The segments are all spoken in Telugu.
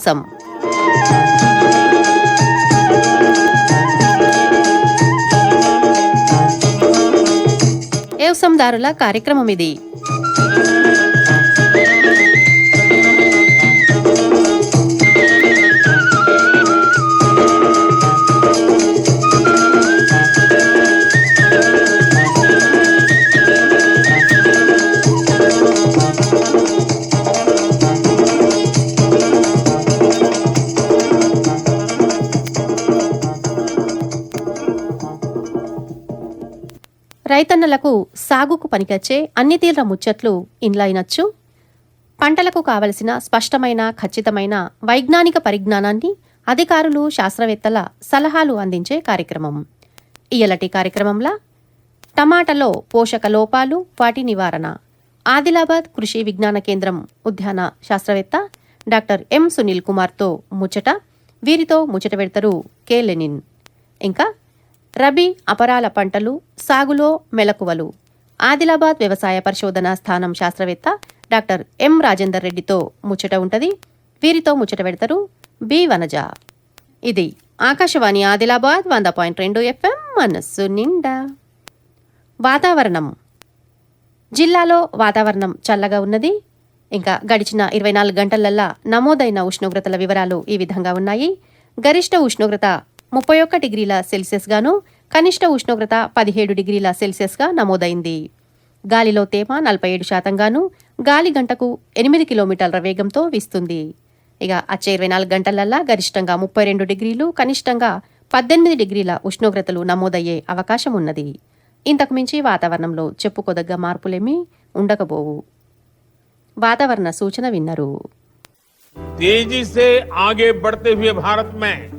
కోసం. వ్యవసం వ్యవసందారుల కార్యక్రమం ఇది? పంటలకు సాగుకు పనికొచ్చే అన్ని తీవ్ర ముచ్చట్లు ఇన్లైనచ్చు పంటలకు కావలసిన స్పష్టమైన ఖచ్చితమైన వైజ్ఞానిక పరిజ్ఞానాన్ని అధికారులు శాస్త్రవేత్తల సలహాలు అందించే కార్యక్రమం. ఇయలటి కార్యక్రమంలా టమాటాలో పోషక లోపాలు వాటి నివారణ. ఆదిలాబాద్ కృషి విజ్ఞాన కేంద్రం ఉద్యాన శాస్త్రవేత్త డాక్టర్ ఎం సునీల్ కుమార్తో ముచ్చట వీరితో ముచ్చట పెడతారు కె లెనిన్. ఇంకా రబీ అపరాల పంటలు సాగులో మెలకువలు. ఆదిలాబాద్ వ్యవసాయ పరిశోధన స్థానం శాస్త్రవేత్త డాక్టర్ ఎం రాజేందర్ రెడ్డితో ముచ్చట ఉంటది. వీరితో ముచ్చట పెడతారు బి వనజ. ఇది ఆకాశవాణి ఆదిలాబాద్ వంద పాయింట్ రెండు ఎఫ్ఎం మనస్సు నిండా. వాతావరణం. జిల్లాలో వాతావరణం చల్లగా ఉన్నది. ఇంకా గడిచిన ఇరవై నాలుగు గంటలల్లా నమోదైన ఉష్ణోగ్రతల వివరాలు ఈ విధంగా ఉన్నాయి. గరిష్ట ఉష్ణోగ్రత ముప్పై ఒక్క డిగ్రీల సెల్సియస్ గాను కనిష్ట ఉష్ణోగ్రత పదిహేడు డిగ్రీల సెల్సియస్గా నమోదైంది. గాలిలో తేమ నలభై ఏడు శాతంగాను గాలి గంటకు ఎనిమిది కిలోమీటర్ల వేగంతో వీస్తుంది. ఇక అచ్చే ఇరవై నాలుగు గంటలల్లా గరిష్టంగా ముప్పై రెండు డిగ్రీలు కనిష్టంగా పద్దెనిమిది డిగ్రీల ఉష్ణోగ్రతలు నమోదయ్యే అవకాశం ఉన్నది. ఇంతకు మించి వాతావరణంలో చెప్పుకోదగ్గ మార్పులేమీ ఉండకపోవు. వాతావరణ సూచన విన్నారు. తేజీ ఆగే భారత్ మే.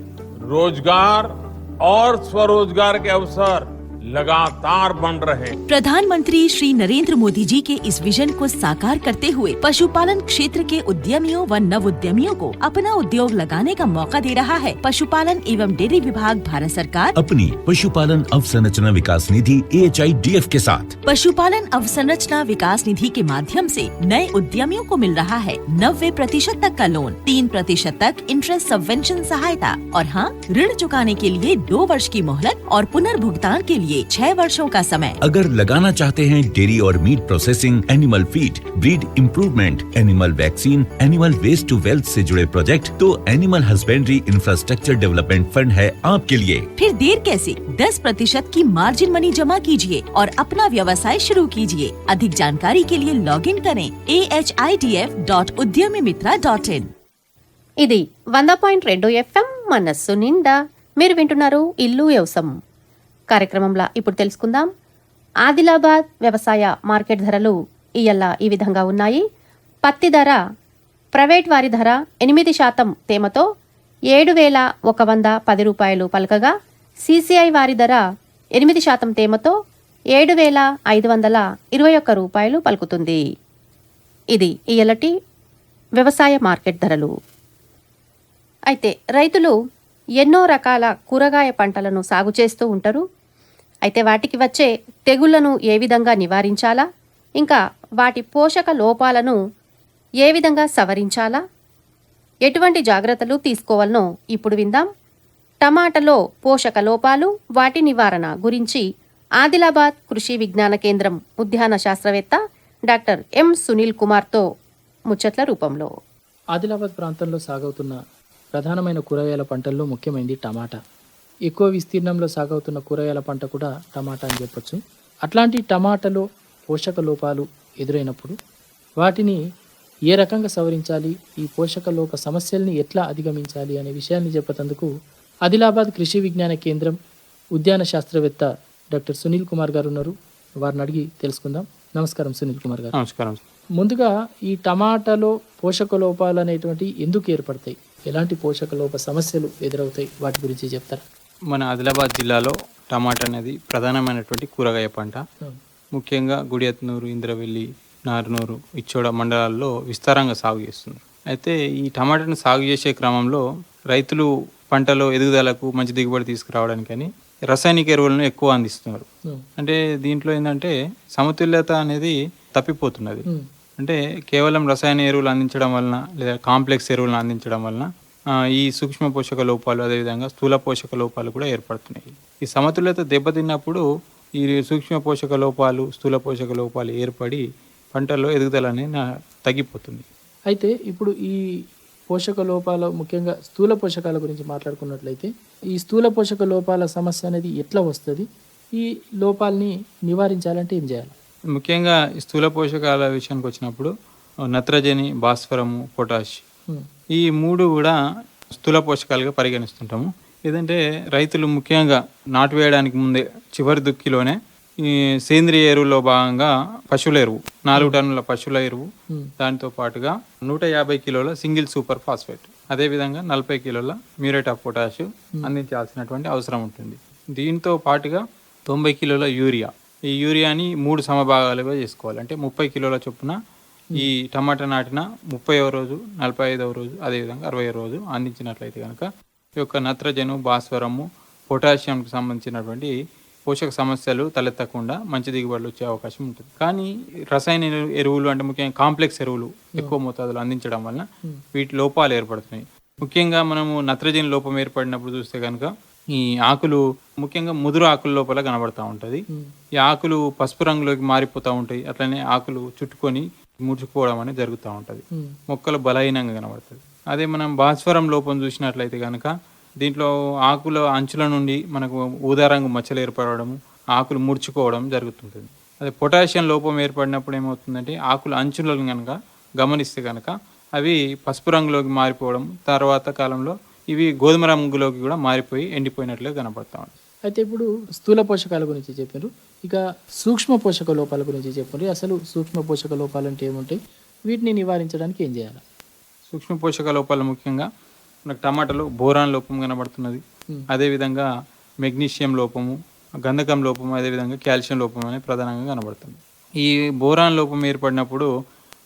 రోజ్గార్ और स्वरोजगार के अवसर। लगातार बन रहे। प्रधानमंत्री श्री नरेंद्र मोदी जी के इस विजन को साकार करते हुए पशुपालन क्षेत्र के उद्यमियों व नव उद्यमियों को अपना उद्योग लगाने का मौका दे रहा है। पशुपालन एवं डेयरी विभाग भारत सरकार। अपनी पशुपालन अवसंरचना विकास निधि एच के साथ। पशुपालन अवसंरचना विकास निधि के माध्यम से नए उद्यमियों को मिल रहा है। नब्बे प्रतिशत तक का लोन तीन प्रतिशत तक इंटरेस्ट सबवेंशन सहायता और हाँ ऋण चुकाने के लिए दो वर्ष की मोहलत और पुनर्भुगतान के लिए छह वर्षों का समय अगर लगाना चाहते हैं डेयरी और meat processing animal feed breed improvement animal vaccine animal waste to wealth से जुड़े प्रोजेक्ट तो animal husbandry infrastructure development fund है आपके लिए फिर देर कैसे 10 प्रतिशत की मार्जिन मनी जमा कीजिए और अपना व्यवसाय शुरू कीजिए अधिक जानकारी के लिए लॉग इन करें A H I D F dot Udyami Mitra dot इन ఇది వంద పాయింట్ రెండు ఎఫ్ఎం మనస్సు నిండా మీరు వింటున్నారు ఇల్లు వ్యవసం కార్యక్రమంలో ఇప్పుడు తెలుసుకుందాం. ఆదిలాబాద్ వ్యవసాయ మార్కెట్ ధరలు ఇయ్యల్ల ఈ విధంగా ఉన్నాయి. పత్తి ధర ప్రైవేట్ వారి ధర ఎనిమిది శాతం తేమతో ఏడు వేల ఒక వంద పది రూపాయలు పలకగా సీసీఐ వారి ధర ఎనిమిది శాతం తేమతో ఏడు వేల ఐదు వందల ఇరవై ఒక్క రూపాయలు పలుకుతుంది. ఇది ఇయ్యలటి వ్యవసాయ మార్కెట్ ధరలు. అయితే రైతులు ఎన్నో రకాల కూరగాయ పంటలను సాగు చేస్తూ ఉంటారు. అయితే వాటికి వచ్చే తెగుళ్ళను ఏ విధంగా నివారించాలా? ఇంకా వాటి పోషక లోపాలను ఏ విధంగా సవరించాలా? ఎటువంటి జాగ్రత్తలు తీసుకోవాలనో ఇప్పుడు విందాం. టమాటలో పోషక లోపాలు వాటి నివారణ గురించి ఆదిలాబాద్ కృషి విజ్ఞాన కేంద్రం ఉద్యాన శాస్త్రవేత్త డాక్టర్ ఎం సునీల్ కుమార్తో ముచ్చట్ల రూపంలో. ఆదిలాబాద్ ప్రాంతంలో సాగవుతున్న ప్రధానమైన కూరగాయల పంటల్లో ముఖ్యమైనది టమాటా. ఎక్కువ విస్తీర్ణంలో సాగవుతున్న కూరగాయల పంట కూడా టమాటా అని చెప్పొచ్చు. అట్లాంటి టమాటాలో పోషక లోపాలు ఎదురైనప్పుడు వాటిని ఏ రకంగా సవరించాలి? ఈ పోషక లోప సమస్యల్ని ఎట్లా అధిగమించాలి? అనే విషయాన్ని చెప్పేందుకు ఆదిలాబాద్ కృషి విజ్ఞాన కేంద్రం ఉద్యాన శాస్త్రవేత్త డాక్టర్ సునీల్ కుమార్ గారు ఉన్నారు. వారిని అడిగి తెలుసుకుందాం. నమస్కారం సునీల్ కుమార్ గారు. నమస్కారం. ముందుగా ఈ టమాటాలో పోషక లోపాలు అనేటువంటి ఎందుకు ఏర్పడతాయి? ఎలాంటి పోషక లోప సమస్యలు ఎదురవుతాయి? వాటి గురించి చెప్తారా? మన ఆదిలాబాద్ జిల్లాలో టమాటా అనేది ప్రధానమైనటువంటి కూరగాయ పంట. ముఖ్యంగా గుడియత్నూరు ఇంద్రవెల్లి నారునూరు ఇచ్చోడ మండలాల్లో విస్తారంగా సాగు చేస్తున్నారు అయితే ఈ టమాటాను సాగు చేసే క్రమంలో రైతులు పంటలో ఎదుగుదలకు మంచి దిగుబడి తీసుకురావడానికని రసాయనిక ఎరువులను ఎక్కువ అందిస్తున్నారు. అంటే దీంట్లో ఏంటంటే సమతుల్యత అనేది తప్పిపోతున్నది. అంటే కేవలం రసాయన ఎరువులు అందించడం వలన లేదా కాంప్లెక్స్ ఎరువులను అందించడం వలన ఈ సూక్ష్మ పోషక లోపాలు అదేవిధంగా స్థూల పోషక లోపాలు కూడా ఏర్పడుతున్నాయి. ఈ సమతుల్యత దెబ్బతిన్నప్పుడు ఈ సూక్ష్మ పోషక లోపాలు స్థూల పోషక లోపాలు ఏర్పడి పంటల్లో ఎదుగుదల అనేది తగ్గిపోతుంది. అయితే ఇప్పుడు ఈ పోషక లోపాల ముఖ్యంగా స్థూల పోషకాల గురించి మాట్లాడుకున్నట్లయితే ఈ స్థూల పోషక లోపాల సమస్య అనేది ఎట్లా వస్తుంది? ఈ లోపాలని నివారించాలంటే ఏం చేయాలి? ముఖ్యంగా ఈ స్థూల పోషకాల విషయానికి వచ్చినప్పుడు నత్రజని భాస్వరము పొటాష్ ఈ మూడు కూడా స్థూల పోషకాలుగా పరిగణిస్తుంటాము. ఏదంటే రైతులు ముఖ్యంగా నాటు వేయడానికి ముందే చివరి దుక్కిలోనే ఈ సేంద్రియ ఎరువులో భాగంగా పశువుల ఎరువు నాలుగు టన్నుల పశువుల ఎరువు. దాంతో పాటుగా నూట యాభై కిలోల సింగిల్ సూపర్ ఫాస్ఫేట్ అదేవిధంగా నలభై కిలోల మ్యూరేట్ ఆఫ్ పొటాష్ అందించాల్సినటువంటి అవసరం ఉంటుంది. దీంతో పాటుగా తొంభై కిలోల యూరియా. ఈ యూరియాని మూడు సమభాగాలుగా చేసుకోవాలి. అంటే ముప్పై కిలోల చొప్పున ఈ టమాటా నాటిన ముప్పైవ రోజు నలభై ఐదవ రోజు అదేవిధంగా అరవై రోజు అందించినట్లయితే కనుక ఈ యొక్క నత్రజను భాస్వరము పొటాషియంకి సంబంధించినటువంటి పోషక సమస్యలు తలెత్తకుండా మంచి దిగుబడులు వచ్చే అవకాశం ఉంటుంది. కానీ రసాయన ఎరు- ఎరువులు అంటే ముఖ్యంగా కాంప్లెక్స్ ఎరువులు ఎక్కువ మోతాదులో అందించడం వలన వీటి లోపాలు ఏర్పడుతున్నాయి. ముఖ్యంగా మనము నత్రజని లోపం ఏర్పడినప్పుడు చూస్తే కనుక ఈ ఆకులు ముఖ్యంగా ముదురు ఆకుల లోపల కనబడతా ఉంటది. ఈ ఆకులు పసుపు రంగులోకి మారిపోతూ ఉంటాయి. అట్లనే ఆకులు చుట్టుకొని ముడుచుకుపోవడం అనేది జరుగుతూ ఉంటది. మొక్కలు బలహీనంగా కనబడుతుంది. అదే మనం భాస్వరం లోపం చూసినట్లయితే కనుక దీంట్లో ఆకుల అంచుల నుండి మనకు ఊదా రంగు మచ్చలు ఏర్పడము ఆకులు ముడుచుకోవడం జరుగుతుంటుంది. అదే పొటాషియం లోపం ఏర్పడినప్పుడు ఏమవుతుందంటే ఆకుల అంచులను కనుక గమనిస్తే కనుక అవి పసుపు రంగులోకి మారిపోవడం తర్వాత కాలంలో ఇవి గోధుమ రంగులోకి కూడా మారిపోయి ఎండిపోయినట్లుగా కనపడతా ఉంటాయి అయితే ఇప్పుడు స్థూల పోషకాల గురించి చెప్పారు ఇక సూక్ష్మ పోషక లోపాల గురించి చెప్పండి అసలు సూక్ష్మ పోషక లోపాలు అంటే ఏముంటాయి? వీటిని నివారించడానికి ఏం చేయాలి? సూక్ష్మ పోషక లోపాలు ముఖ్యంగా మనకు టమాటాలో బోరాన్ లోపం కనబడుతున్నది. అదేవిధంగా మెగ్నీషియం లోపము గంధకం లోపము అదేవిధంగా కాల్షియం లోపం అనేది ప్రధానంగా కనబడుతుంది. ఈ బోరాన్ లోపం ఏర్పడినప్పుడు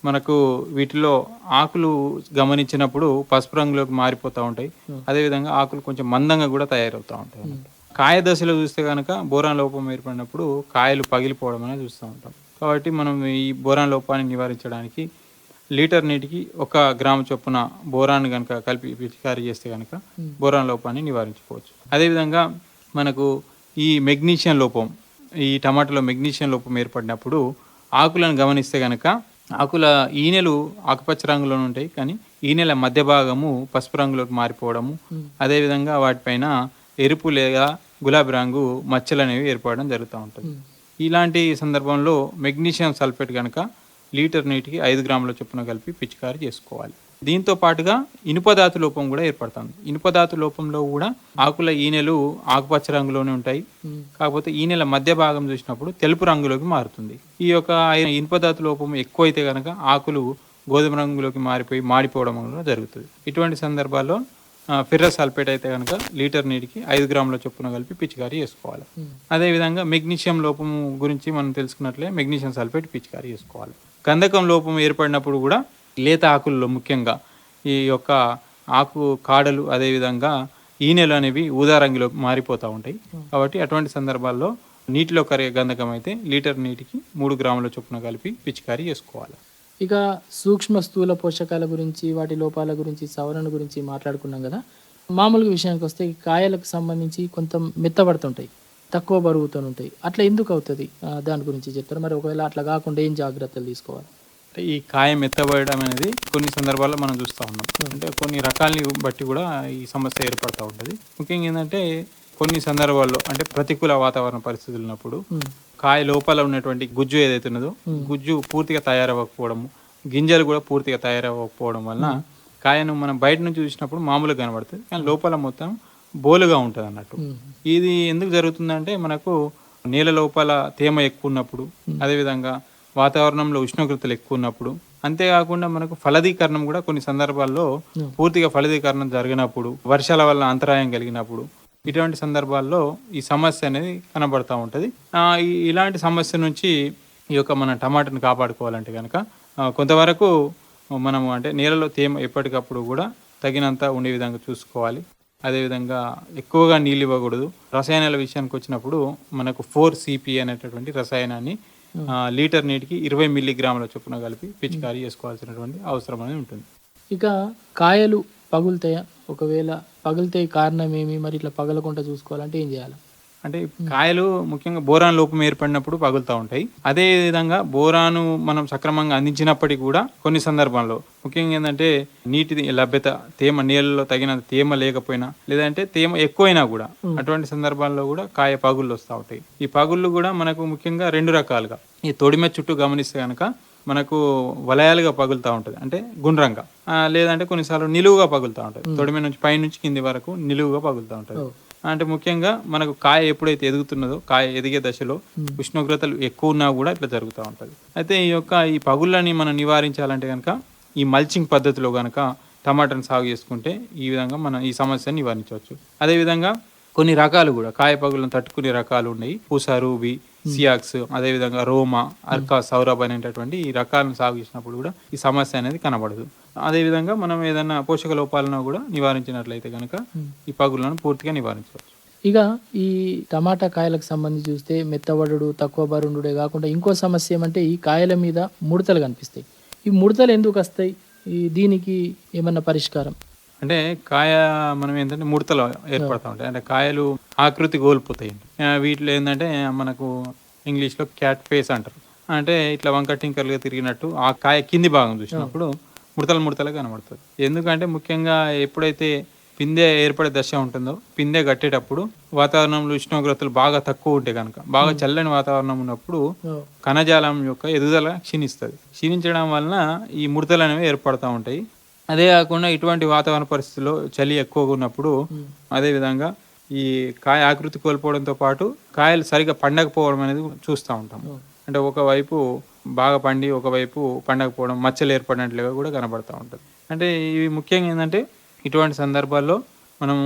మనకు వీటిలో ఆకులు గమనించినప్పుడు పసుపు రంగులోకి మారిపోతూ ఉంటాయి. అదేవిధంగా ఆకులు కొంచెం మందంగా కూడా తయారవుతూ ఉంటాయి. కాయ దశలో చూస్తే కనుక బోరాన్ లోపం ఏర్పడినప్పుడు కాయలు పగిలిపోవడం అనేది చూస్తూ ఉంటాం. కాబట్టి మనం ఈ బోరాన్ లోపాన్ని నివారించడానికి లీటర్ నీటికి ఒక గ్రాము చొప్పున బోరాన్ కనుక కలిపి పిచికారీ చేస్తే కనుక బోరాన్ లోపాన్ని నివారించుకోవచ్చు. అదేవిధంగా మనకు ఈ మెగ్నీషియం లోపం ఈ టమాటాలో మెగ్నీషియం లోపం ఏర్పడినప్పుడు ఆకులను గమనిస్తే కనుక ఆకుల ఈనెలు ఆకుపచ్చ రంగులో ఉంటాయి కానీ ఈనెల మధ్య భాగము పసుపు రంగులోకి మారిపోవడము అదేవిధంగా వాటిపైన ఎరుపు లేదా గులాబీ రంగు మచ్చలు అనేవి ఏర్పడడం జరుగుతూ ఉంటుంది. ఇలాంటి సందర్భంలో మెగ్నీషియం సల్ఫేట్ కనుక లీటర్ నీటికి ఐదు గ్రాముల చొప్పున కలిపి పిచికారీ చేసుకోవాలి. దీంతో పాటుగా ఇనుపధాతు లోపం కూడా ఏర్పడుతుంది ఇనుపధాతు లోపంలో కూడా ఆకుల ఈనెలు ఆకుపచ్చ రంగులోనే ఉంటాయి. కాకపోతే ఈనెల మధ్య భాగం చూసినప్పుడు తెలుపు రంగులోకి మారుతుంది. ఈ యొక్క ఇనుపధాతు లోపం ఎక్కువైతే కనుక ఆకులు గోధుమ రంగులోకి మారిపోయి మాడిపోవడం జరుగుతుంది. ఇటువంటి సందర్భాల్లో ఫెర్రస్ సల్ఫేట్ అయితే కనుక లీటర్ నీటికి ఐదు గ్రాముల చొప్పున కలిపి పిచికారీ చేసుకోవాలి. అదేవిధంగా మెగ్నీషియం లోపం గురించి మనం తెలుసుకున్నట్లే మెగ్నీషియం సల్ఫేట్ పిచికారీ చేసుకోవాలి. గంధకం లోపం ఏర్పడినప్పుడు కూడా లేత ఆకుల్లో ముఖ్యంగా ఈ యొక్క ఆకు కాడలు అదేవిధంగా ఈనెలు అనేవి ఊదా రంగులో మారిపోతూ ఉంటాయి. కాబట్టి అటువంటి సందర్భాల్లో నీటిలో కరిగే గంధకం అయితే లీటర్ నీటికి మూడు గ్రాముల చొప్పున కలిపి పిచికారీ చేసుకోవాలి. ఇక సూక్ష్మ స్థూల పోషకాల గురించి వాటి లోపాల గురించి సవరణ గురించి మాట్లాడుకున్నాం కదా. మామూలుగా విషయానికి వస్తే ఈ కాయలకు సంబంధించి కొంత మెత్తబడుతుంటాయి తక్కువ బరువుతో ఉంటాయి అట్లా ఎందుకు అవుతుంది? దాని గురించి చెప్తారు? మరి ఒకవేళ అట్లా కాకుండా ఏం జాగ్రత్తలు తీసుకోవాలి? అంటే ఈ కాయ మెత్తబడడం అనేది కొన్ని సందర్భాల్లో మనం చూస్తూ ఉన్నాం. అంటే కొన్ని రకాలని బట్టి కూడా ఈ సమస్య ఏర్పడుతూ ఉంటుంది. ముఖ్యంగా ఏంటంటే కొన్ని సందర్భాల్లో అంటే ప్రతికూల వాతావరణ పరిస్థితులు ఉన్నప్పుడు కాయ లోపల ఉన్నటువంటి గుజ్జు ఏదైతే ఉన్నదో గుజ్జు పూర్తిగా తయారవ్వకపోవడము గింజలు కూడా పూర్తిగా తయారవ్వకపోవడం వలన కాయను మనం బయట నుంచి చూసినప్పుడు మామూలుగా కనబడుతుంది. కానీ లోపల మొత్తం బోలుగా ఉంటుంది అన్నట్టు. ఇది ఎందుకు జరుగుతుందంటే మనకు నేల లోపల తేమ ఎక్కువ ఉన్నప్పుడు అదేవిధంగా వాతావరణంలో ఉష్ణోగ్రతలు ఎక్కువ ఉన్నప్పుడు అంతేకాకుండా మనకు ఫలదీకరణం కూడా కొన్ని సందర్భాల్లో పూర్తిగా ఫలదీకరణం జరిగినప్పుడు వర్షాల వల్ల అంతరాయం కలిగినప్పుడు ఇటువంటి సందర్భాల్లో ఈ సమస్య అనేది కనబడతా ఉంటుంది. ఇలాంటి సమస్య నుంచి ఈ యొక్క మన టమాటాని కాపాడుకోవాలంటే కనుక కొంతవరకు మనము అంటే నేలలో తేమ ఎప్పటికప్పుడు కూడా తగినంత ఉండే విధంగా చూసుకోవాలి. అదేవిధంగా ఎక్కువగా నీళ్ళు ఇవ్వకూడదు. రసాయనాల విషయానికి వచ్చినప్పుడు మనకు ఫోర్ సిపి అనేటటువంటి రసాయనాన్ని లీటర్ నీటికి ఇరవై మిల్లీగ్రాముల చొప్పున కలిపి పిచికారీ చేసుకోవాల్సినటువంటి అవసరం అనేది ఉంటుంది. ఇక కాయలు పగులుతాయా? ఒకవేళ పగిలితే కారణం ఏమి మరి ఇట్లా పగలకుండా చూసుకోవాలంటే ఏం చేయాలి? అంటే కాయలు ముఖ్యంగా బోరాన్ లోపం ఏర్పడినప్పుడు పగులుతూ ఉంటాయి. అదే విధంగా బోరాను మనం సక్రమంగా అందించినప్పటికీ కూడా కొన్ని సందర్భాల్లో ముఖ్యంగా ఏంటంటే నీటి లభ్యత తేమ నీళ్ళలో తగినంత తేమ లేకపోయినా లేదంటే తేమ ఎక్కువైనా కూడా అటువంటి సందర్భాల్లో కూడా కాయ పగుళ్ళు వస్తూ ఉంటాయి. ఈ పగుళ్ళు కూడా మనకు ముఖ్యంగా రెండు రకాలుగా. ఈ తొడిమె చుట్టూ గమనిస్తే కనుక మనకు వలయాలుగా పగులుతూ ఉంటుంది. అంటే గుండ్రంగా. లేదంటే కొన్నిసార్లు నిలువుగా పగులుతూ ఉంటుంది. తొడిమె నుంచి పై నుంచి కింది వరకు నిలువుగా పగులుతూ ఉంటుంది. అంటే ముఖ్యంగా మనకు కాయ ఎప్పుడైతే ఎదుగుతున్నదో కాయ ఎదిగే దశలో ఉష్ణోగ్రతలు ఎక్కువ ఉన్నా కూడా ఇట్లా జరుగుతూ ఉంటుంది. అయితే ఈ యొక్క ఈ పగుళ్ళని మనం నివారించాలంటే కనుక ఈ మల్చింగ్ పద్ధతిలో కనుక టమాటాను సాగు చేసుకుంటే ఈ విధంగా మనం ఈ సమస్యను నివారించవచ్చు. అదేవిధంగా కొన్ని రకాలు కూడా కాయ పగులను తట్టుకునే రకాలు ఉన్నాయి. పూసా రూబీ సియాక్స్ అదేవిధంగా రోమా అర్కా సౌరభ్ అనేటటువంటి ఈ రకాలను సాగు చేసినప్పుడు కూడా ఈ సమస్య అనేది కనబడదు. అదేవిధంగా మనం ఏదైనా పోషక లోపాలను కూడా నివారించినట్లయితే కనుక ఈ పగులను పూర్తిగా నివారించవచ్చు. ఇక ఈ టమాటా కాయలకు సంబంధించి చూస్తే మెత్తబడుడు తక్కువ బరుండుడే కాకుండా ఇంకో సమస్య ఏమంటే ఈ కాయల మీద ముడతలు కనిపిస్తాయి. ఈ ముడతలు ఎందుకు వస్తాయి? ఈ దీనికి ఏమన్నా పరిష్కారం? అంటే కాయ మనం ఏంటంటే ముడతలు ఏర్పడతా ఉంటాయి. అంటే కాయలు ఆకృతి కోల్పోతాయి. వీటిలో ఏంటంటే మనకు ఇంగ్లీష్లో క్యాట్ ఫేస్ అంటారు. అంటే ఇట్లా వంక టింకర్లుగా తిరిగినట్టు ఆ కాయ కింది భాగం చూసినప్పుడు ముడతలు ముడతలు కనబడుతుంది. ఎందుకంటే ముఖ్యంగా ఎప్పుడైతే పిందె ఏర్పడే దశ ఉంటుందో పిందె కట్టేటప్పుడు వాతావరణంలో ఉష్ణోగ్రతలు బాగా తక్కువ ఉంటాయి కనుక బాగా చల్లని వాతావరణం ఉన్నప్పుడు కణజాలం యొక్క ఎదుగుదల క్షీణిస్తుంది. క్షీణించడం వలన ఈ ముడతలు అనేవి ఏర్పడతా ఉంటాయి. అదే కాకుండా ఇటువంటి వాతావరణ పరిస్థితుల్లో చలి ఎక్కువగా ఉన్నప్పుడు అదే విధంగా ఈ కాయ ఆకృతి కోల్పోవడంతో పాటు కాయలు సరిగా పండకపోవడం అనేది చూస్తూ ఉంటాం. అంటే ఒకవైపు బాగా పండి ఒకవైపు పండకపోవడం మచ్చలు ఏర్పడినట్లుగా కూడా కనబడతా ఉంటుంది. అంటే ఇవి ముఖ్యంగా ఏంటంటే ఇటువంటి సందర్భాల్లో మనము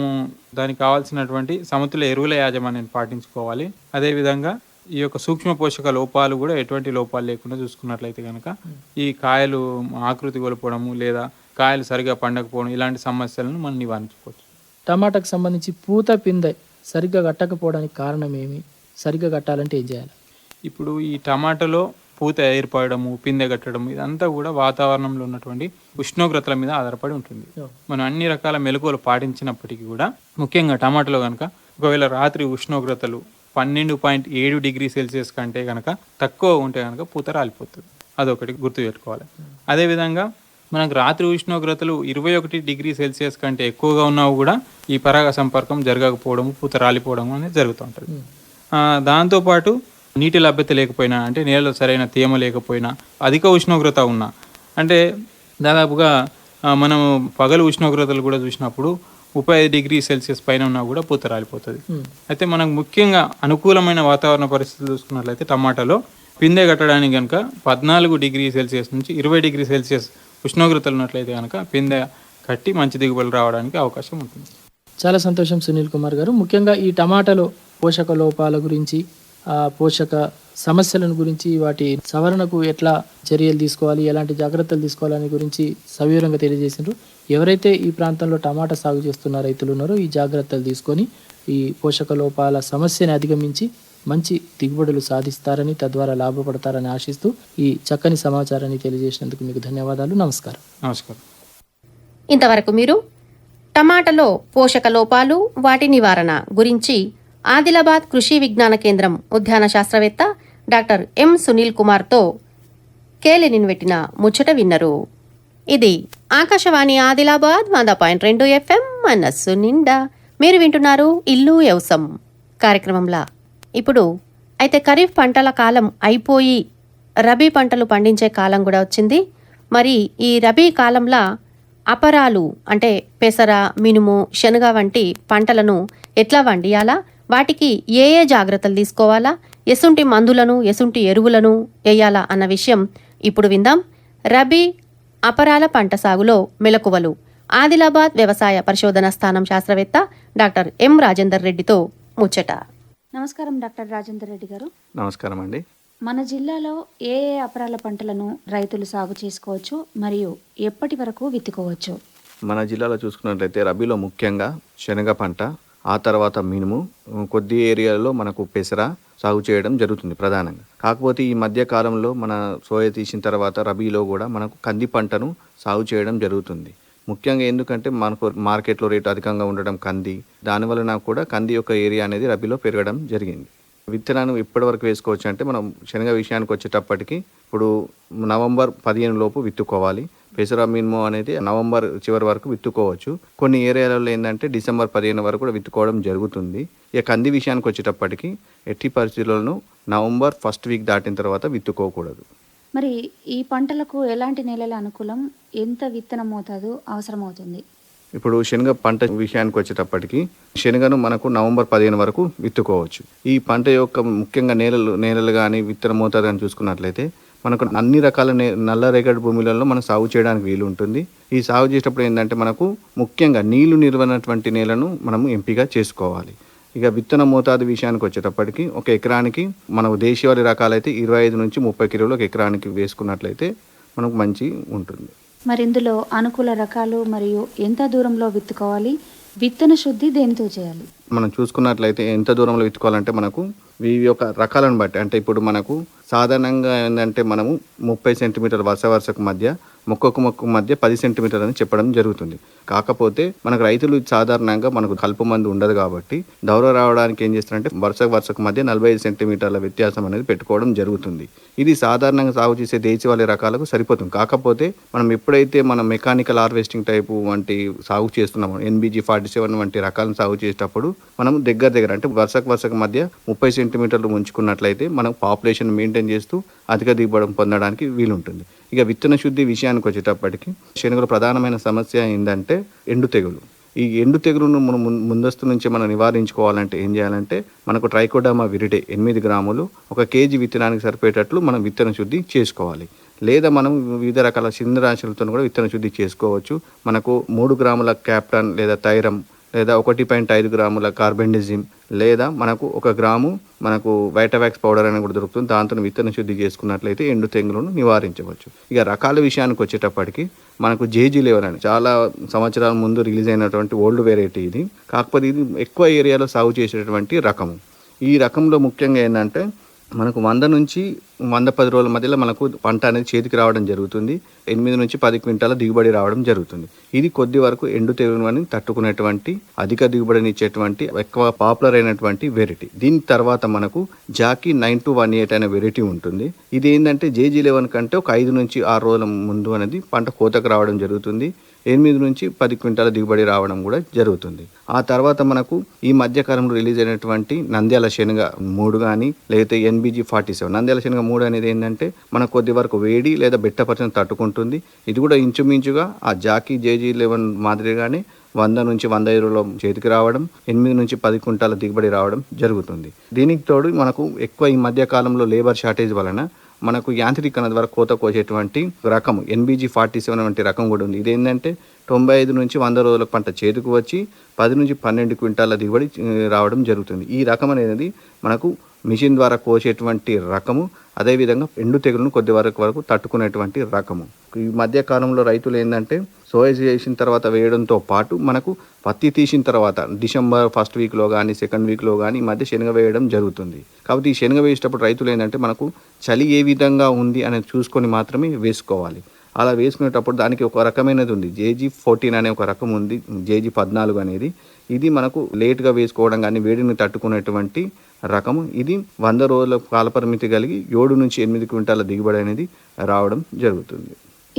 దానికి కావాల్సినటువంటి సమతుల్య ఎరువుల యాజమాన్యాన్ని పాటించుకోవాలి. అదేవిధంగా ఈ యొక్క సూక్ష్మ పోషక లోపాలు కూడా ఎటువంటి లోపాలు లేకుండా చూసుకున్నట్లయితే కనుక ఈ కాయలు ఆకృతి కోల్పోవడము లేదా కాయలు సరిగా పండకపోవడం ఇలాంటి సమస్యలను మనం నివారించుకోవచ్చు. టమాటాకు సంబంధించి పూత పిందె సరిగ్గా కట్టకపోవడానికి కారణం ఏమి? సరిగ్గా కట్టాలంటే ఏం చేయాలి? ఇప్పుడు ఈ టమాటాలో పూత ఏర్పడము పిందె కట్టడం ఇదంతా కూడా వాతావరణంలో ఉన్నటువంటి ఉష్ణోగ్రతల మీద ఆధారపడి ఉంటుంది. మనం అన్ని రకాల మెలకువలు పాటించినప్పటికీ కూడా ముఖ్యంగా టమాటాలో కనుక ఒకవేళ రాత్రి ఉష్ణోగ్రతలు పన్నెండు పాయింట్ ఏడు డిగ్రీ సెల్సియస్ కంటే కనుక తక్కువ ఉంటే కనుక పూత రాలిపోతుంది. అదొకటి గుర్తుపెట్టుకోవాలి. అదేవిధంగా మనకు రాత్రి ఉష్ణోగ్రతలు ఇరవై ఒకటి డిగ్రీ సెల్సియస్ కంటే ఎక్కువగా ఉన్నా కూడా ఈ పరాగ సంపర్కం జరగకపోవడం పూత రాలిపోవడం అనేది జరుగుతూ ఉంటుంది ఆ, దాంతోపాటు నీటి లభ్యత లేకపోయినా అంటే నేలలో సరైన తేమ లేకపోయినా అధిక ఉష్ణోగ్రత ఉన్నా అంటే దాదాపుగా మనం పగలు ఉష్ణోగ్రతలు కూడా చూసినప్పుడు ముప్పై ఐదు డిగ్రీ సెల్సియస్ పైన ఉన్నా కూడా పూత రాలిపోతుంది. అయితే మనకు ముఖ్యంగా అనుకూలమైన వాతావరణ పరిస్థితులు చూసుకున్నట్లయితే టమాటాలో పిందె కట్టడానికి కనుక పద్నాలుగు డిగ్రీ సెల్సియస్ నుంచి ఇరవై డిగ్రీ సెల్సియస్ ఉష్ణోగ్రతలు ఉన్నట్లయితే కనుక పిందె కట్టి మంచి దిగుబడులు రావడానికి అవకాశం ఉంటుంది. చాలా సంతోషం సునీల్ కుమార్ గారు. ముఖ్యంగా ఈ టమాటాలో పోషక లోపాల గురించి ఆ పోషక సమస్యలను గురించి వాటి సవరణకు ఎట్లా చర్యలు తీసుకోవాలి ఎలాంటి జాగ్రత్తలు తీసుకోవాలని గురించి సవివరంగా తెలియజేసిండ్రు. ఎవరైతే ఈ ప్రాంతంలో టమాటా సాగు చేస్తున్న రైతులు ఉన్నారో ఈ జాగ్రత్తలు తీసుకొని ఈ పోషక లోపాల సమస్యని అధిగమించి మంచి దిగుబడులు సాధిస్తారని తద్వారా లాభపడతారని ఆశిస్తూ ఈ చక్కని సమాచారాన్ని తెలియజేసినందుకు మీకు ధన్యవాదాలు. నమస్కారం. నమస్కారం. ఇంతవరకు మీరు టమాటాలో పోషక లోపాలు వాటి నివారణ గురించి ఆదిలాబాద్ కృషి విజ్ఞాన కేంద్రం ఉద్యాన శాస్త్రవేత్త డాక్టర్ ఎం సునీల్ కుమార్తో కేలినిన్వెట్టిన ముచ్చట విన్నరు. ఇది ఆకాశవాణి ఆదిలాబాద్ వంద పాయింట్ రెండు ఎఫ్ఎం మనస్సు నిండా. మీరు వింటున్నారు ఇల్లు వ్యవసం కార్యక్రమంలా ఇప్పుడు అయితే ఖరీఫ్ పంటల కాలం అయిపోయి రబీ పంటలు పండించే కాలం కూడా వచ్చింది. మరి ఈ రబీ కాలంలో అపరాలు అంటే పెసర మినుము శనగ వంటి పంటలను ఎట్లా వండియాలా? వాటికి ఏ ఏ జాగ్రత్తలు తీసుకోవాలా? ఎసుంటి మందులను ఎసుంటి ఎరువులను వేయాలా అన్న విషయం ఇప్పుడు విందాం. రబీ అపరాల పంట సాగులో మెలకువలు. ఆదిలాబాద్ వ్యవసాయ పరిశోధన స్థానం శాస్త్రవేత్త డాక్టర్ ఎం రాజేందర్ రెడ్డితో ముచ్చట. నమస్కారం డాక్టర్ రాజేందర్ రెడ్డి గారు. నమస్కారం అండి. మన జిల్లాలో ఏ ఏ అపరాల పంటలను రైతులు సాగు చేసుకోవచ్చు మరియు ఎప్పటి వరకు విత్తుకోవచ్చు? మన జిల్లాలో చూసుకున్నట్లయితే రబీలో ముఖ్యంగా శనగ పంట ఆ తర్వాత మినుము కొద్ది ఏరియాలలో మనకు పెసర సాగు చేయడం జరుగుతుంది ప్రధానంగా. కాకపోతే ఈ మధ్య కాలంలో మన సోయ తీసిన తర్వాత రబీలో కూడా మనకు కంది పంటను సాగు చేయడం జరుగుతుంది. ముఖ్యంగా ఎందుకంటే మనకు మార్కెట్లో రేటు అధికంగా ఉండడం కంది. దానివలన కూడా కంది యొక్క ఏరియా అనేది రబీలో పెరగడం జరిగింది. విత్తనాన్ని ఇప్పటి వరకు వేసుకోవచ్చు అంటే మనం శనగ విషయానికి వచ్చేటప్పటికి ఇప్పుడు నవంబర్ పదిహేను లోపు విత్తుకోవాలి. పెసర మినిమో అనేది నవంబర్ చివరి వరకు విత్తుకోవచ్చు. కొన్ని ఏరియాలలో ఏంటంటే డిసెంబర్ పదిహేను వరకు కూడా విత్తుకోవడం జరుగుతుంది. ఇక కంది విషయానికి వచ్చేటప్పటికి ఎట్టి పరిస్థితులను నవంబర్ ఫస్ట్ వీక్ దాటిన తర్వాత విత్తుకోకూడదు. మరి ఈ పంటలకు ఎలాంటి నేలల అనుకూలం? ఎంత విత్తన మోతాదు అవసరమవుతుంది. ఇప్పుడు శనగ పంట విషయానికి వచ్చేటప్పటికి శనగను మనకు నవంబర్ పదిహేను వరకు విత్తుకోవచ్చు. ఈ పంట యొక్క ముఖ్యంగా నేలలు నేలలు కానీ విత్తన మోతాదు కానీ చూసుకున్నట్లయితే మనకు అన్ని రకాల నే నల్ల భూములలో మనం సాగు చేయడానికి వీలు ఉంటుంది. ఈ సాగు చేసేటప్పుడు ఏంటంటే మనకు ముఖ్యంగా నీళ్ళు నిలవనటువంటి నేలను మనం ఎంపిక చేసుకోవాలి. ఇక విత్తన మోతాదు విషయానికి వచ్చేటప్పటికి ఒక ఎకరానికి మనకు దేశీయావళి రకాలైతే ఇరవై ఐదు నుంచి ముప్పై కిలోలు ఒక ఎకరానికి వేసుకున్నట్లయితే మనకు మంచి ఉంటుంది. మరి ఇందులో అనుకూల రకాలు మరియు ఎంత దూరంలో విత్తుకోవాలి? విత్తన శుద్ధి దేనితో చేయాలి? మనం చూసుకున్నట్లయితే ఎంత దూరంలో విత్తుకోవాలంటే మనకు వీవి యొక్క రకాలను బట్టి అంటే ఇప్పుడు మనకు సాధారణంగా ఏంటంటే మనము ముప్పై సెంటీమీటర్ వరుస వరుసకు మధ్య మొక్కకు మొక్క మధ్య పది సెంటీమీటర్ అని చెప్పడం జరుగుతుంది. కాకపోతే మనకు రైతులు సాధారణంగా మనకు కలుపు మందు ఉండదు కాబట్టి దౌర రావడానికి ఏం చేస్తారంటే వరుస వరుసకు మధ్య నలభై ఐదు సెంటీమీటర్ల వ్యత్యాసం అనేది పెట్టుకోవడం జరుగుతుంది. ఇది సాధారణంగా సాగు చేసే దేశవాళీ రకాలకు సరిపోతుంది. కాకపోతే మనం ఎప్పుడైతే మనం మెకానికల్ హార్వెస్టింగ్ టైపు వంటి సాగు చేస్తున్నాము ఎన్బీజీ ఫార్టీ సెవెన్ వంటి రకాలను సాగు చేసేటప్పుడు మనం దగ్గర దగ్గర అంటే వరుసకు వరుసకు మధ్య ముప్పై సెంటీమీటర్లు ఉంచుకున్నట్లయితే మనం పాపులేషన్ మెయింటైన్ చేస్తూ అధిక దిగుబడి పొందడానికి వీలుంటుంది. ఇక విత్తన శుద్ధి విషయానికి వచ్చేటప్పటికి శనగల ప్రధానమైన సమస్య ఏంటంటే ఎండు తెగులు. ఈ ఎండు తెగులును మనం ముందస్తు నుంచి మనం నివారించుకోవాలంటే ఏం చేయాలంటే మనకు ట్రైకోడమా విరిడే ఎనిమిది గ్రాములు ఒక కేజీ విత్తనానికి సరిపోయేటట్లు మనం విత్తన శుద్ధి చేసుకోవాలి. లేదా మనం వివిధ రకాల సింధరాశులతో కూడా విత్తన శుద్ధి చేసుకోవచ్చు. మనకు మూడు గ్రాముల క్యాప్టన్ లేదా తైరం లేదా ఒకటి పాయింట్ ఐదు గ్రాముల కార్బెండిజిమ్ లేదా మనకు ఒక గ్రాము మనకు వైటవాక్స్ పౌడర్ అని కూడా దొరుకుతుంది. దాంతో విత్తన శుద్ధి చేసుకున్నట్లయితే ఎండు తెగులను నివారించవచ్చు. ఇక రకాల విషయానికి వచ్చేటప్పటికి మనకు జేజీ లెవెల్ అని చాలా సంవత్సరాల ముందు రిలీజ్ అయినటువంటి ఓల్డ్ వెరైటీ ఇది. కాకపోతే ఇది ఎక్కువ ఏరియాలో సాగు చేసేటటువంటి రకము. ఈ రకంలో ముఖ్యంగా ఏంటంటే మనకు వంద నుంచి వంద పది రోజుల మధ్యలో మనకు పంట అనేది చేతికి రావడం జరుగుతుంది. ఎనిమిది నుంచి పది క్వింటాల దిగుబడి రావడం జరుగుతుంది. ఇది కొద్ది వరకు ఎండు తెగులని తట్టుకునేటువంటి అధిక దిగుబడిని ఇచ్చేటువంటి ఎక్కువ పాపులర్ అయినటువంటి వెరైటీ. దీని తర్వాత మనకు Jackie nine two one eight అనే వెరైటీ ఉంటుంది. ఇది ఏంటంటే జేజీ లెవెన్ కంటే ఒక ఐదు నుంచి ఆరు రోజుల ముందు అనేది పంట కోతకు రావడం జరుగుతుంది. ఎనిమిది నుంచి పది క్వింటాల దిగుబడి రావడం కూడా జరుగుతుంది. ఆ తర్వాత మనకు ఈ మధ్యకాలంలో రిలీజ్ అయినటువంటి నంద్యాల శనగ మూడు కానీ లేకపోతే ఎన్బిజి ఫార్టీ సెవెన్. నంద్యాల శనగ మూడు అనేది ఏంటంటే మనకు కొద్ది వరకు వేడి లేదా బెట్ట తట్టుకుంటుంది. ఇది కూడా ఇంచుమించుగా ఆ జాకీ జేజీ లెవెన్ మాదిరిగానే వంద నుంచి వంద ఐదులో చేతికి రావడం ఎనిమిది నుంచి పది క్వింటాల దిగుబడి రావడం జరుగుతుంది. దీనికి తోడు మనకు ఎక్కువ ఈ మధ్య కాలంలో లేబర్ షార్టేజ్ వలన మనకు యాంత్రీకరణ ద్వారా కోత కోసేటువంటి రకం ఎన్బీజీ ఫార్టీ సెవెన్ వంటి రకం కూడా ఉంది. ఇదేంటంటే తొంభై ఐదు నుంచి వంద రోజుల పంట చేతికి వచ్చి పది నుంచి పన్నెండు క్వింటాల దిగుబడి రావడం జరుగుతుంది. ఈ రకం అనేది మనకు మిషన్ ద్వారా కోసేటువంటి రకము అదేవిధంగా ఎండు తెగులను కొద్ది వరకు వరకు తట్టుకునేటువంటి రకము. ఈ మధ్యకాలంలో రైతులు ఏంటంటే సోయ చేసిన తర్వాత వేయడంతో పాటు మనకు పత్తి తీసిన తర్వాత డిసెంబర్ ఫస్ట్ వీక్లో కానీ సెకండ్ వీక్లో కానీ ఈ మధ్య శనగ వేయడం జరుగుతుంది. కాబట్టి ఈ శనగ వేసేటప్పుడు రైతులు ఏంటంటే మనకు చలి ఏ విధంగా ఉంది అనేది చూసుకొని మాత్రమే వేసుకోవాలి. అలా వేసుకునేటప్పుడు దానికి ఒక రకమైనది ఉంది. జేజీ ఫోర్టీన్ అనే ఒక రకం ఉంది. జేజీ పద్నాలుగు అనేది. ఇది మనకు లేట్గా వేసుకోవడం కానీ వేడిని తట్టుకునేటువంటి రకము. ఇది వంద రోజుల కాలపరిమితి కలిగి ఏడు నుంచి ఎనిమిది క్వింటాల దిగుబడి అనేది రావడం జరుగుతుంది.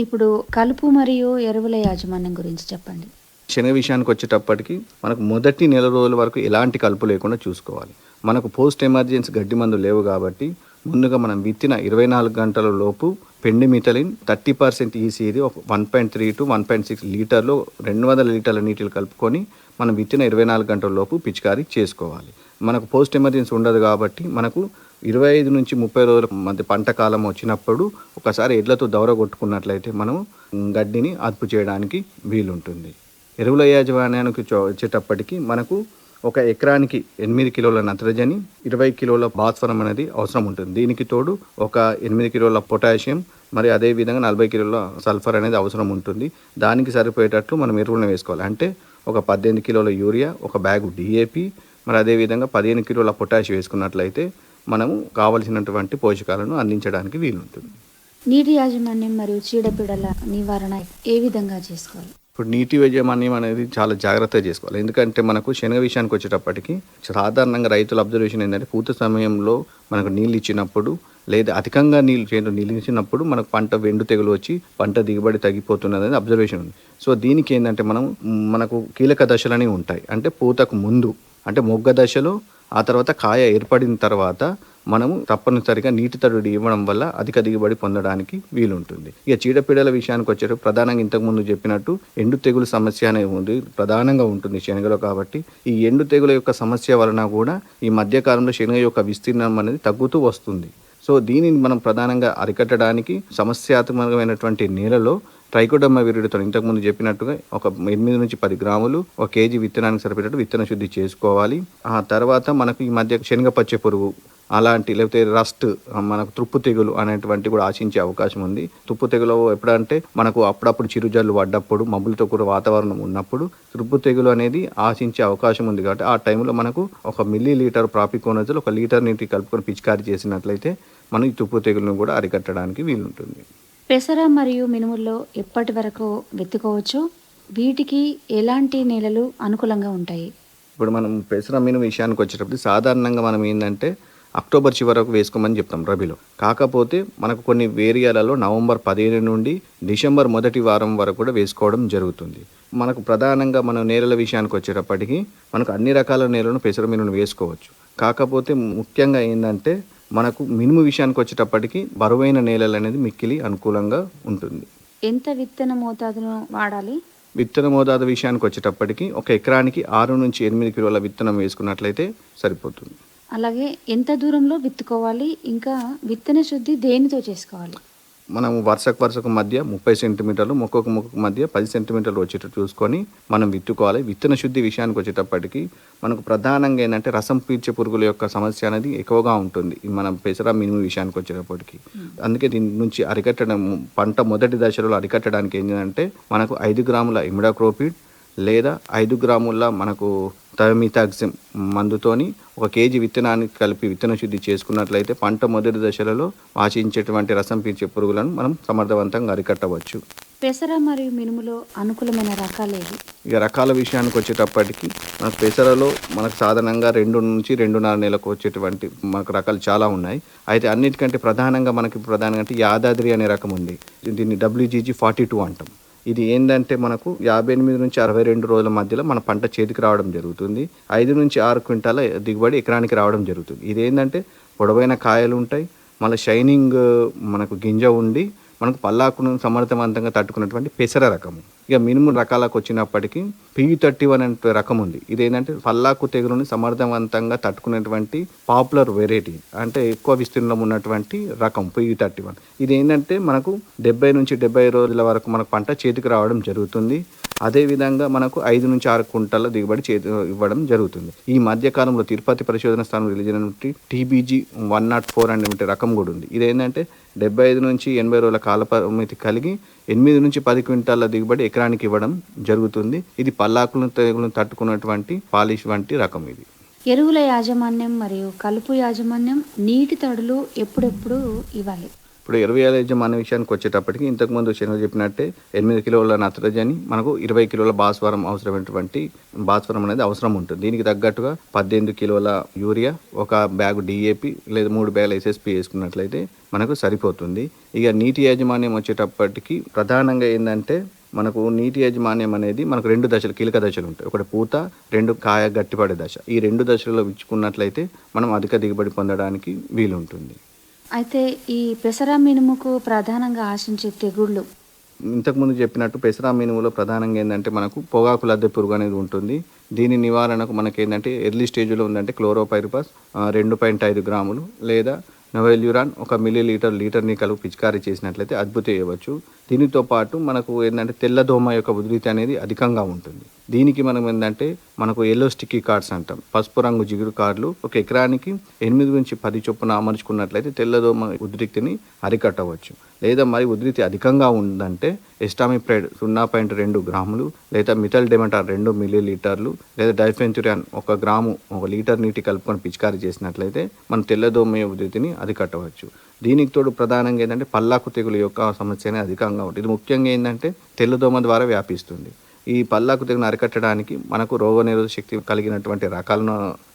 ఇప్పుడు కలుపు మరియు ఎరువుల యాజమాన్యం గురించి చెప్పండి. శనగ విషయానికి వచ్చేటప్పటికి మనకు మొదటి నెల రోజుల వరకు ఎలాంటి కలుపు లేకుండా చూసుకోవాలి. మనకు పోస్ట్ ఎమర్జెన్సీ గడ్డి మందు లేవు కాబట్టి ముందుగా మనం విత్తిన ఇరవై నాలుగు గంటల లోపు పెండిమిథలిన్ థర్టీ పర్సెంట్ ఈసీది ఒక one point three two one point six లీటర్లు రెండు వందల లీటర్ల నీటిని కలుపుకొని మనం విత్తిన ఇరవై నాలుగు గంటల లోపు పిచికారీ చేసుకోవాలి. మనకు పోస్ట్ ఎమర్జెన్సీ ఉండదు కాబట్టి మనకు ఇరవై ఐదు నుంచి ముప్పై రోజుల మధ్య పంట కాలం వచ్చినప్పుడు ఒకసారి ఎడ్లతో దౌర కొట్టుకున్నట్లయితే మనం గడ్డిని అదుపు చేయడానికి వీలుంటుంది. ఎరువుల యాజమాన్యానికి చో- వచ్చేటప్పటికి మనకు ఒక ఎకరానికి ఎనిమిది కిలోల నత్రజని ఇరవై కిలోల భాస్వరం అనేది అవసరం ఉంటుంది. దీనికి తోడు ఒక ఎనిమిది కిలోల పొటాషియం మరి అదే విధంగా నలభై కిలోల సల్ఫర్ అనేది అవసరం ఉంటుంది. దానికి సరిపోయేటట్లు మనం ఎరువులను వేసుకోవాలి. అంటే ఒక పద్దెనిమిది కిలోల యూరియా ఒక బ్యాగు డిఏపి మరి అదేవిధంగా పదిహేను కిలోల పొటాష్ వేసుకున్నట్లయితే మనము కావలసినటువంటి పోషకాలను అందించడానికి వీలుంటుంది. నీటి యాజమాన్యం మరియు చీడపీడల నివారణ ఏ విధంగా చేసుకోవాలి? ఇప్పుడు నీటి యాజమాన్యం అనేది చాలా జాగ్రత్తగా చేసుకోవాలి. ఎందుకంటే మనకు శనగ విషయానికి వచ్చేటప్పటికి సాధారణంగా రైతుల అబ్జర్వేషన్ ఏంటంటే పూత సమయంలో మనకు నీళ్ళు ఇచ్చినప్పుడు లేదా అధికంగా నీళ్ళు నీళ్ళు ఇచ్చినప్పుడు మనకు పంట వెండు తెగులు వచ్చి పంట దిగుబడి తగ్గిపోతున్నది అనేది అబ్జర్వేషన్ ఉంది. సో దీనికి ఏంటంటే మనం మనకు కీలక దశలు అనేవి ఉంటాయి. అంటే పూతకు ముందు అంటే మొగ్గ దశలో ఆ తర్వాత కాయ ఏర్పడిన తర్వాత మనము తప్పనిసరిగా నీటి తడుడు ఇవ్వడం వల్ల అధిక దిగుబడి పొందడానికి వీలుంటుంది. ఇక చీడపీడల విషయానికి వచ్చేటప్పుడు ప్రధానంగా ఇంతకుముందు చెప్పినట్టు ఎండు తెగులు సమస్య అనేది ఉంది. ప్రధానంగా ఉంటుంది శనగలో కాబట్టి. ఈ ఎండు తెగుల యొక్క సమస్య వలన కూడా ఈ మధ్యకాలంలో శనగ యొక్క విస్తీర్ణం అనేది తగ్గుతూ వస్తుంది. సో దీనిని మనం ప్రధానంగా అరికట్టడానికి సమస్యాత్మకమైనటువంటి నేలలో ట్రైకోడర్మా విరుడితో ఇంతకుముందు చెప్పినట్టుగా ఒక ఎనిమిది నుంచి పది గ్రాములు ఒక కేజీ విత్తనానికి సరిపడేటట్టు విత్తన శుద్ధి చేసుకోవాలి. ఆ తర్వాత మనకు ఈ మధ్య శనగ పచ్చ పురుగు అలాంటి లేకపోతే రస్ట్ మనకు తుప్పు తెగులు అనేటువంటి కూడా ఆశించే అవకాశం ఉంది. తుప్పు తెగులు ఎప్పుడంటే మనకు అప్పుడప్పుడు చిరుజల్లు పడ్డప్పుడు మబ్బులతో కూడిన వాతావరణం ఉన్నప్పుడు తుప్పు తెగులు అనేది ఆశించే అవకాశం ఉంది కాబట్టి ఆ టైంలో మనకు ఒక మిల్లీ లీటర్ ప్రాపికోనజల్ ఒక లీటర్ నీటి కలుపుకొని పిచికారీ చేసినట్లయితే మనం ఈ తుప్పు తెగులను కూడా అరికట్టడానికి వీలుంటుంది. పెసర మరియు మినుముల్లో ఎప్పటి వరకు విత్తుకోవచ్చు వీటికి ఎలాంటి నేలలు అనుకూలంగా ఉంటాయి? ఇప్పుడు మనం పెసర మినుము విషయానికి వచ్చేటప్పుడు సాధారణంగా మనం ఏంటంటే అక్టోబర్ చివరకు వేసుకోమని చెప్తాం రబీలో. కాకపోతే మనకు కొన్ని వేరియాలలో నవంబర్ పదిహేను నుండి డిసెంబర్ మొదటి వారం వరకు కూడా వేసుకోవడం జరుగుతుంది. మనకు ప్రధానంగా మన నేలల విషయానికి వచ్చేటప్పటికి మనకు అన్ని రకాల నేలను పెసర మీనును వేసుకోవచ్చు. కాకపోతే ముఖ్యంగా ఏంటంటే మనకు మినుము విషయానికి వచ్చేటప్పటికి బరువైన నేలలు అనేది మిక్కిలి అనుకూలంగా ఉంటుంది. ఎంత విత్తన మోతాదును వాడాలి? విత్తన మోతాదు విషయానికి వచ్చేటప్పటికి ఒక ఎకరానికి ఆరు నుంచి ఎనిమిది కిలోల విత్తనం వేసుకున్నట్లయితే సరిపోతుంది. అలాగే ఎంత దూరంలో విత్తుకోవాలి? ఇంకా విత్తన శుద్ధి దేనితో చేసుకోవాలి? మనం వరుసకు వరుసకు మధ్య ముప్పై సెంటీమీటర్లు మొక్కకు మొక్కకు మధ్య పది సెంటీమీటర్లు వచ్చేటట్టు చూసుకొని మనం విత్తుకోవాలి. విత్తన శుద్ధి విషయానికి వచ్చేటప్పటికి మనకు ప్రధానంగా ఏంటంటే రసం పీల్చే పురుగుల యొక్క సమస్య అనేది ఎక్కువగా ఉంటుంది. మనం పెసర మినుము విషయానికి వచ్చేటప్పటికి. అందుకే దీని నుంచి అరికట్టడం పంట మొదటి దశలో అరికట్టడానికి ఏంటంటే మనకు ఐదు గ్రాముల ఇమిడాక్రోపిడ్ లేదా ఐదు గ్రాముల మనకు థర్మితాక్సిమ్ మందుతోని ఒక కేజీ విత్తనానికి కలిపి విత్తన శుద్ధి చేసుకున్నట్లయితే పంట మొదటి దశలలో ఆశించేటువంటి రసం పీల్చే పురుగులను మనం సమర్థవంతంగా అరికట్టవచ్చు. పెసర మరియు మినుములో అనుకూలమైన రకాలేవి ఇక రకాల విషయానికి వచ్చేటప్పటికి మనకు పెసరలో మనకు సాధారణంగా రెండు నుంచి రెండున్నర నెలకు వచ్చేటువంటి మనకు రకాలు చాలా ఉన్నాయి. అయితే అన్నిటికంటే ప్రధానంగా మనకి ప్రధానంగా అంటే యాదాద్రి అనే రకం ఉంది. దీన్ని డబ్ల్యూజీజీ ఫార్టీ టూ అంటాం. ఇది ఏంటంటే మనకు యాభై ఎనిమిది నుంచి అరవై రెండు రోజుల మధ్యలో మన పంట చేతికి రావడం జరుగుతుంది. ఐదు నుంచి ఆరు క్వింటాల దిగుబడి ఎకరానికి రావడం జరుగుతుంది. ఇది ఏంటంటే పొడవైన కాయలు ఉంటాయి. మళ్ళీ షైనింగ్ మనకు గింజ ఉండి మనకు పల్లాకును సమర్థవంతంగా తట్టుకున్నటువంటి పెసర రకము. ఇక మినుము రకాలకు వచ్చినప్పటికీ పియు థర్టీ వన్ అనే రకం ఉంది. ఇది ఏంటంటే పల్లాకు తెగులుని సమర్థవంతంగా తట్టుకునేటువంటి పాపులర్ వెరైటీ అంటే ఎక్కువ విస్తీర్ణంలో ఉన్నటువంటి రకం పియు థర్టీ వన్ ఇది ఏంటంటే మనకు డెబ్బై నుంచి డెబ్బై రోజుల వరకు మనకు పంట చేతికి రావడం జరుగుతుంది. అదేవిధంగా మనకు ఐదు నుంచి ఆరు కుంటల దిగుబడి చేతి ఇవ్వడం జరుగుతుంది. ఈ మధ్యకాలంలో తిరుపతి పరిశోధన స్థానం రిలీజ్ అయినటువంటి టీబీజీ వన్ నాట్ ఫోర్ అనేటువంటి రకం కూడా ఉంది. ఇది ఏంటంటే డెబ్బై ఐదు నుంచి ఎనభై రోజుల కాల పరిమితి కలిగి ఎనిమిది నుంచి పది క్వింటాల దిగుబడి ఎకరానికి ఇవ్వడం జరుగుతుంది. ఇది పల్లాకులను తెగులను తట్టుకున్నటువంటి పాలిష్ వంటి రకం ఇది. ఎరువుల యాజమాన్యం మరియు కలుపు యాజమాన్యం నీటి తడులు ఎప్పుడెప్పుడు ఇవ్వాలి? ఇప్పుడు ఇరవై ఏళ్ళ యజమాని విషయానికి వచ్చేటప్పటికి ఇంతకుముందు శనగ చెప్పినట్టే ఎనిమిది కిలోల నత్రజని మనకు ఇరవై కిలోల భాస్వరం అవసరమైనటువంటి భాస్వరం అనేది అవసరం ఉంటుంది. దీనికి తగ్గట్టుగా పద్దెనిమిది కిలోల యూరియా ఒక బ్యాగ్ డిఏపి లేదా మూడు బ్యాగులు ఎస్ఎస్పి వేసుకున్నట్లయితే మనకు సరిపోతుంది. ఇక నీటి యాజమాన్యం వచ్చేటప్పటికి ప్రధానంగా ఏంటంటే మనకు నీటి యాజమాన్యం అనేది మనకు రెండు దశలు కీలక దశలు ఉంటాయి. ఒకటి పూత రెండు కాయ గట్టిపడే దశ. ఈ రెండు దశలలో ఇచ్చుకున్నట్లయితే మనం అధిక దిగుబడి పొందడానికి వీలుంటుంది. అయితే ఈ పెసర మినుముకు ప్రధానంగా ఆశించే తెగుళ్ళు? ఇంతకుముందు చెప్పినట్టు పెసరా మినుములో ప్రధానంగా ఏంటంటే మనకు పొగాకు లద్దె పురుగు అనేది ఉంటుంది. దీని నివారణకు మనకి ఏంటంటే ఎర్లీ స్టేజ్లో ఉందంటే క్లోరోపైరిపాస్ రెండు పాయింట్ ఐదు గ్రాములు లేదా నోవెల్యూరాన్ ఒక మిల్లీ లీటర్ లీటర్ని కలుపు పిచికారీ చేసినట్లయితే అద్భుత చేయవచ్చు. దీనితో పాటు మనకు ఏంటంటే తెల్లదోమ యొక్క ఉధృతి అనేది అధికంగా ఉంటుంది. దీనికి మనం ఏంటంటే మనకు ఎల్లో స్టిక్కీ కార్డ్స్ అంటాం. పసుపు రంగు జిగురు కార్డులు ఒక ఎకరానికి ఎనిమిది నుంచి పది చొప్పున అమర్చుకున్నట్లయితే తెల్లదోమ ఉధృతిని అరికట్టవచ్చు. లేదా మరి ఉధృతి అధికంగా ఉందంటే ఎస్టామిప్రైడ్ సున్నా పాయింట్ రెండు గ్రాములు లేదా మిథల్ డెమటార్ రెండు మిల్లీ లీటర్లు లేదా డైఫెంచురియాన్ ఒక గ్రాము ఒక లీటర్ నీటి కలుపుకొని పిచికారీ చేసినట్లయితే మన తెల్లదోమ ఉధృతిని అరికట్టవచ్చు. దీనికి తోడు ప్రధానంగా ఏంటంటే పల్లాకు తెగులు యొక్క సమస్య అనేది అధికంగా ఉంటుంది. ఇది ముఖ్యంగా ఏంటంటే తెల్లదోమ ద్వారా వ్యాపిస్తుంది. ఈ పల్లాకు తెగును అరికట్టడానికి మనకు రోగనిరోధక శక్తి కలిగినటువంటి రకాలను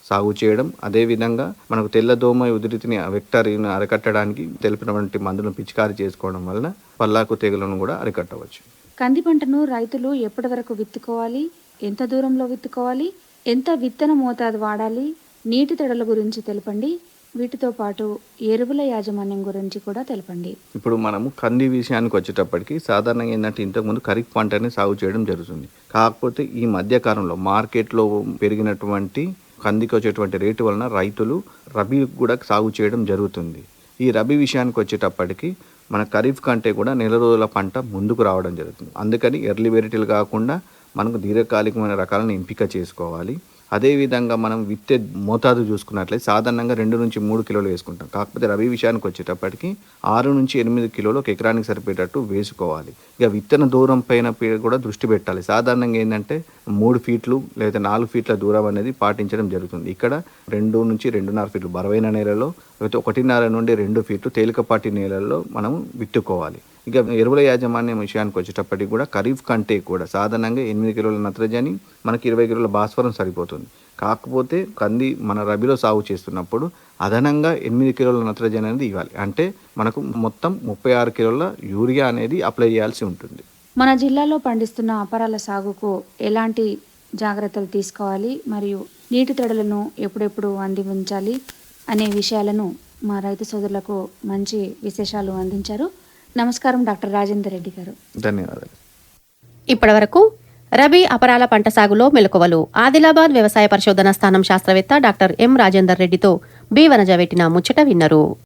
సాగు చేయడం అదేవిధంగా మనకు తెల్లదోమ ఉధృతిని వెక్టరీని అరికట్టడానికి తెలిపినటువంటి మందులను పిచికారీ చేసుకోవడం వలన పల్లాకు తెగులను కూడా అరికట్టవచ్చు. కంది పంటను రైతులు ఎప్పటి వరకు విత్తుకోవాలి? ఎంత దూరంలో విత్తుకోవాలి? ఎంత విత్తన మోతాదు వాడాలి? నీటి తడల గురించి తెలపండి. వీటితో పాటు ఎరువుల యాజమాన్యం గురించి కూడా తెలపండి. ఇప్పుడు మనము కంది విషయానికి వచ్చేటప్పటికి సాధారణంగా ఏంటంటే ఇంతకుముందు ఖరీఫ్ పంటని సాగు చేయడం జరుగుతుంది. కాకపోతే ఈ మధ్యకాలంలో మార్కెట్లో పెరిగినటువంటి కందికి వచ్చేటువంటి రేటు వలన రైతులు రబీ కూడా సాగు చేయడం జరుగుతుంది. ఈ రబీ విషయానికి వచ్చేటప్పటికి మన ఖరీఫ్ కంటే కూడా నెల రోజుల పంట ముందుకు రావడం జరుగుతుంది. అందుకని ఎర్లీ వెరైటీలు కాకుండా మనకు దీర్ఘకాలికమైన రకాలను ఎంపిక చేసుకోవాలి. అదేవిధంగా మనం విత్తే మోతాదు చూసుకున్నట్లయితే సాధారణంగా రెండు నుంచి మూడు కిలోలు వేసుకుంటాం. కాకపోతే రబీ విషయానికి వచ్చేటప్పటికి ఆరు నుంచి ఎనిమిది కిలోలు ఒక ఎకరానికి సరిపోయేటట్టు వేసుకోవాలి. ఇక విత్తన దూరం పైన కూడా దృష్టి పెట్టాలి. సాధారణంగా ఏంటంటే మూడు ఫీట్లు లేదా నాలుగు ఫీట్ల దూరం అనేది పాటించడం జరుగుతుంది. ఇక్కడ రెండు నుంచి రెండున్నర ఫీట్లు బరువైన నేలలో లేకపోతే ఒకటిన్నర నుండి రెండు ఫీట్లు తేలికపాటి నేలల్లో మనం విత్తుకోవాలి. ఇక ఎరువుల యాజమాన్యం విషయానికి వచ్చేటప్పటికి కూడా ఖరీఫ్ కంటే కూడా సాధారణంగా ఎనిమిది కిలోల నత్రజని మనకి ఇరవై కిలోల భాస్వరం సరిపోతుంది. కాకపోతే కంది మన రబీలో సాగు చేస్తున్నప్పుడు అదనంగా ఎనిమిది కిలోల నత్రజని అనేది ఇవ్వాలి. అంటే మనకు మొత్తం ముప్పై ఆరు కిలోల యూరియా అనేది అప్లై చేయాల్సి ఉంటుంది. మన జిల్లాలో పండిస్తున్న అపరాల సాగుకు ఎలాంటి జాగ్రత్తలు తీసుకోవాలి? మరియు నీటి తడలను ఎప్పుడెప్పుడు అంది ఉంచాలి అనే విషయాలను మా రైతు సోదరులకు మంచి విశేషాలు అందించారు. నమస్కారం డాక్టర్ రాజేందర్ రెడ్డి గారు. ధన్యవాదాలు. ఇప్పటివరకు రబీ అపరాల పంట సాగులో మెలకువలు. ఆదిలాబాద్ వ్యవసాయ పరిశోధన స్థానం శాస్త్రవేత్త డాక్టర్ ఎం రాజేందర్ రెడ్డితో బి వనజ పెట్టిన ముచ్చట విన్నరు.